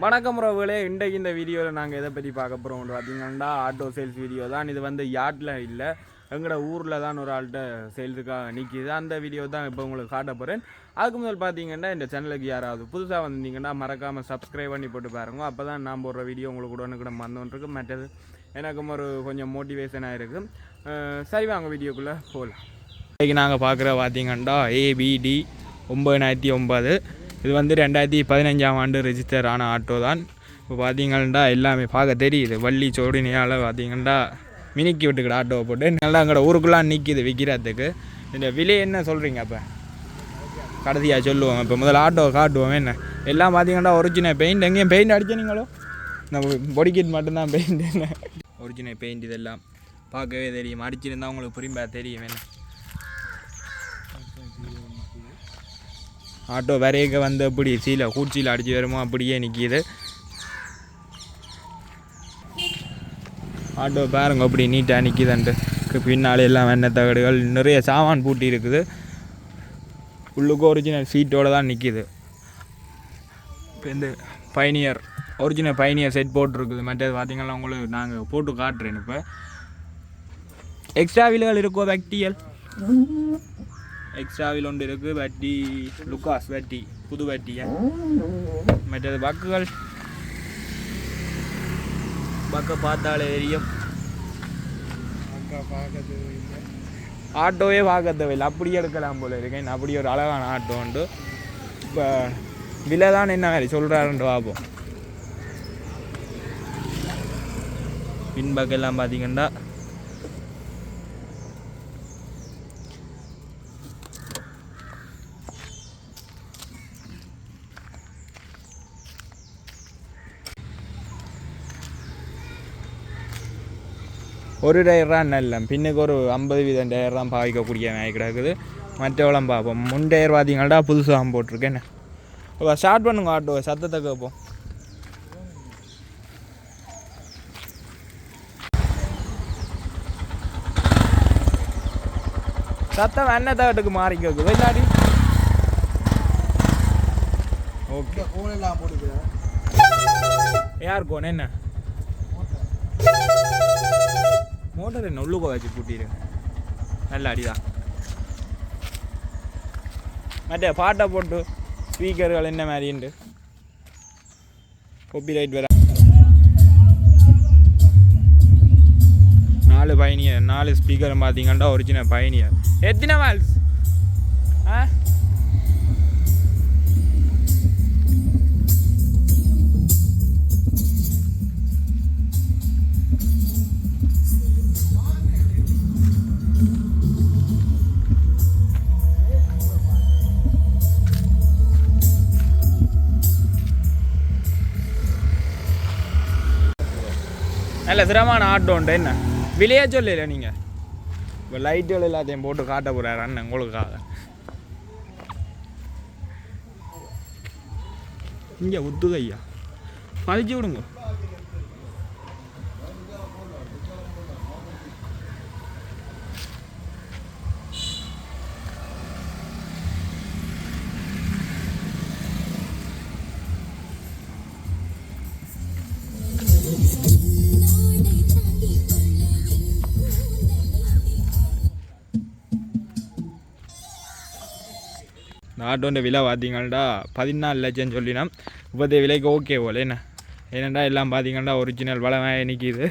வணக்கம் உறவுகளே. இன்றைக்கு இந்த வீடியோவில் நாங்கள் எதை பற்றி பார்க்க போகிறோம் பார்த்தீங்கன்னா ஆட்டோ சேல்ஸ் வீடியோ தான். இது வந்து யார்டில் இல்லை எங்களோட ஊரில் தான் ஒரு ஆள்கிட்ட சேல்ஸுக்காக நிற்கிது அந்த வீடியோ தான் இப்போ உங்களுக்கு காட்ட போகிறேன் அதுக்கு முதல் பார்த்தீங்கன்னா இந்த சேனலுக்கு யாராவது புதுசாக வந்திருந்தீங்கன்னா மறக்காமல் சப்ஸ்கிரைப் பண்ணி போட்டு பாருங்க. அப்போ தான் நான் போடுற வீடியோ உங்களுக்கு உடனுக்குடன் கூட மற்றது எனக்கும் ஒரு கொஞ்சம் மோட்டிவேஷனாக இருக்குது சரி வாங்க வீடியோக்குள்ளே போகலாம் இன்றைக்கி நாங்கள் பார்க்குற பார்த்தீங்கன்னா ஏபிடி ஒம்பதாயிரத்தி ஒம்பது இது வந்து ரெண்டாயிரத்தி பதினஞ்சாம் ஆண்டு ரிஜிஸ்டர் ஆன ஆட்டோ தான். இப்போ பார்த்தீங்கன்னா எல்லாமே பார்க்க தெரியுது. வள்ளி சோடினியால் பார்த்தீங்கன்னா மினிக்கி விட்டுக்கிற ஆட்டோவை போட்டு நல்லா எங்களோட ஊருக்குள்ளே நிற்கிது விற்கிறதுக்கு இந்த விலை என்ன சொல்கிறீங்க அப்போ? கடைசியாக சொல்லுவோம். இப்போ முதல்ல ஆட்டோவை காட்டுவோம். என்ன? எல்லாம் பார்த்தீங்கன்னா ஒரிஜினல் பெயிண்ட் எங்கேயும் பெயிண்ட் அடிச்சனீங்களோ நம்ம பொடி கிட் மட்டும்தான் பெயிண்ட் என்ன? ஒரிஜினல் பெயிண்ட் இதெல்லாம் பார்க்கவே தெரியும். அடிச்சிருந்தா உங்களுக்கு புரியும்பா தெரியும். என்ன? ஆட்டோ வரையக்க வந்து அப்படி சீலை கூச்சியில் அடிச்சு வருமோ அப்படியே நிற்கிது ஆட்டோ பாருங்க அப்படி நீட்டாக நிற்கிதுன்ட்டு பின்னால் எல்லாம் வெண்ணெய் தகடுகள் நிறைய சாமான் பூட்டி இருக்குது. உள்ளுக்கு ஒரிஜினல் சீட்டோடு தான் நிற்கிது இப்போ இந்த பைனியர் ஒரிஜினல் பைனியர் செட் போட்டிருக்குது. மற்றது பார்த்தீங்கன்னா உங்களுக்கு நாங்கள் போட்டு காட்டுறேன் இப்போ. எக்ஸ்ட்ரா வீல்கள் இருக்கோ வட்டியல் எக்ஸ்ட்ராவில் ஒன்று இருக்குது வட்டி லுக்காஸ் வட்டி புது வட்டியை மற்றது பக்குகள் பக்க பார்த்தாலே தெரியும் ஆட்டோவே பார்க்க தேவையில்லை அப்படியே எடுக்கலாம் போல இருக்கேன் அப்படி ஒரு அழகான ஆட்டோ உண்டு இப்போ விலை தான் என்ன மாதிரி சொல்கிறாருன்ட்டு பார்ப்போம் பின்பக்கெல்லாம் பார்த்தீங்கன்னா ஒரு டயர் தான் நல்ல பின்னுக்கு ஒரு ஐம்பது வீதம் டயர் தான் பாவிக்கக்கூடிய நாய் கிடக்குது மற்றவளம் பார்ப்போம் முன் டயர் பார்த்தீங்கன்னா புதுசாக போட்டிருக்கேன் இப்போ ஸ்டார்ட் பண்ணுங்க ஆட்டோ சத்தத்தை கேட்போம் சத்தம் என்ன தகட்டுக்கு மாறி கேட்குது இல்லாடி ஓகே யார் கோன் என்ன மோட்டர் என்ன உள்ளுக்கு வச்சு பூட்டிடு நல்ல அடிதான். மற்ற பாட்டை போட்டு ஸ்பீக்கர்கள் என்ன மாதிரிண்டு கொப்பி ரைட் வர நாலு பயணியர் நாலு ஸ்பீக்கர் பார்த்தீங்கன்னா ஒரிஜினல் பயணியர். எத்தனை வால்ஸ் நல்ல சிரமமான ஆட்டோ உண்டு. என்ன? விலையே சொல்லல நீங்கள் இப்போ லைட்டுகள் எல்லாத்தையும் போட்டு காட்ட போகிறார் அண்ணன் உங்களுக்காக. இங்கே உத்துது பதிச்சு விடுங்க இந்த விலை பார்த்தீங்கன்னா பதினாலு லட்சம் சொல்லினோம். இப்போதைய விலைக்கு ஓகே போல என்ன? ஏனெண்டா எல்லாம் பார்த்தீங்கன்னா ஒரிஜினல் வளமாக நிற்கிது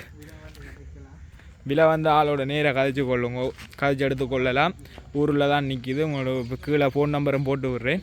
விலை வந்து ஆளோட நேராக கதைச்சு கொள்ளுங்க கதைச்சு எடுத்து கொள்ளலாம் ஊரில் தான் நிற்கிது உங்களோட கீழே ஃபோன் நம்பரும் போட்டு விட்றேன்.